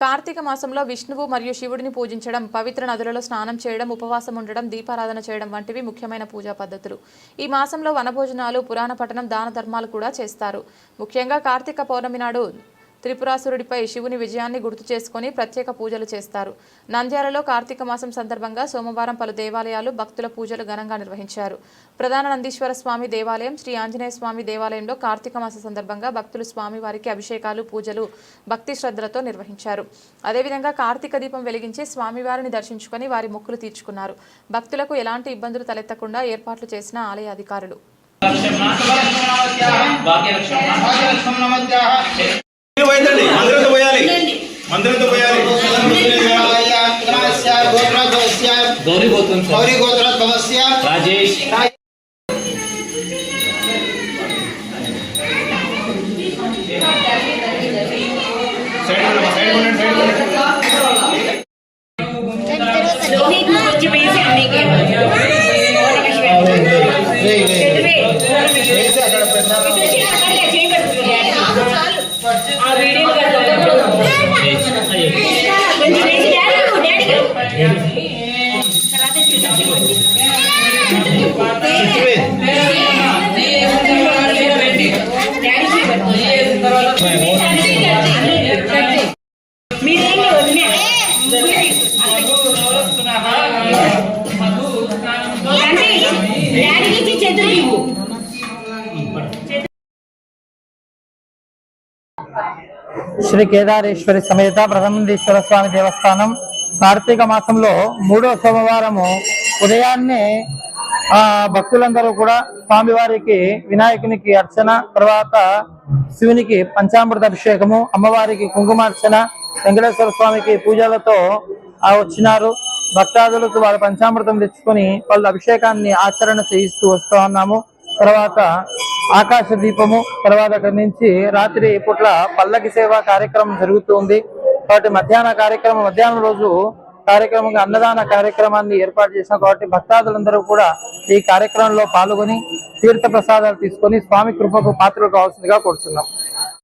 కార్తీక మాసంలో విష్ణువు మరియు శివుడిని పూజించడం పవిత్ర నదులలో స్నానం చేయడం ఉపవాసం ఉండడం దీపారాధన చేయడం వంటివి ముఖ్యమైన పూజా పద్ధతులు. ఈ మాసంలో వనభోజనాలు పురాణ పఠనం దాన ధర్మాలు కూడా చేస్తారు. ముఖ్యంగా కార్తీక పౌర్ణమి నాడు త్రిపురాసురుడిపై శివుని విజయాన్ని గుర్తు చేసుకుని ప్రత్యేక పూజలు చేస్తారు. నంద్యాలలో కార్తీక మాసం సందర్భంగా సోమవారం పలు దేవాలయాలు భక్తుల పూజలు ఘనంగా నిర్వహించారు. ప్రధాన నందీశ్వర స్వామి దేవాలయం శ్రీ ఆంజనేయ స్వామి దేవాలయంలో కార్తీక మాస సందర్భంగా భక్తులు స్వామివారికి అభిషేకాలు పూజలు భక్తి శ్రద్ధలతో నిర్వహించారు. అదేవిధంగా కార్తీక దీపం వెలిగించి స్వామివారిని దర్శించుకొని వారి మొక్కులు తీర్చుకున్నారు. భక్తులకు ఎలాంటి ఇబ్బందులు తలెత్తకుండా ఏర్పాట్లు చేసిన ఆలయ అధికారులు. పోయిందండి మందిరంతో పోయాలి. మందిరంతో పోయాలి. గౌరీ గోత్రం రాజేష్. వేసి అక్కడ పెట్టాలి. ఆ వీడియో కొంచెం వేసి డాడీ డాడీ చుట్టూ మీరేంటి వదిలే డాడీకి ఇచ్చి చేతులు ఇవ్వు శ్రీ కేదారేశ్వరి సమేత ప్రథమందేశ్వర స్వామి దేవస్థానం. కార్తీక మాసంలో మూడో సోమవారము ఉదయాన్నే ఆ భక్తులందరూ కూడా స్వామివారికి వినాయకునికి అర్చన తర్వాత శివునికి పంచామృత అభిషేకము అమ్మవారికి కుంకుమార్చన వెంకటేశ్వర స్వామికి పూజలతో వచ్చినారు. భక్తాదులకు వాళ్ళ పంచామృతం తెచ్చుకొని వాళ్ళ అభిషేకాన్ని ఆచరణ చేయిస్తూ వస్తూ ఉన్నాము. తర్వాత ఆకాశ దీపము. తర్వాత అక్కడి నుంచి రాత్రి పూట్ల పల్లకి సేవ కార్యక్రమం జరుగుతుంది కాబట్టి మధ్యాహ్న కార్యక్రమం మధ్యాహ్నం రోజు కార్యక్రమంగా అన్నదాన కార్యక్రమాన్ని ఏర్పాటు చేసాం కాబట్టి భక్తాదులందరూ కూడా ఈ కార్యక్రమంలో పాల్గొని తీర్థ ప్రసాదాలు తీసుకొని స్వామి కృపకు పాత్రలు కావాల్సిందిగా కోరుతున్నాం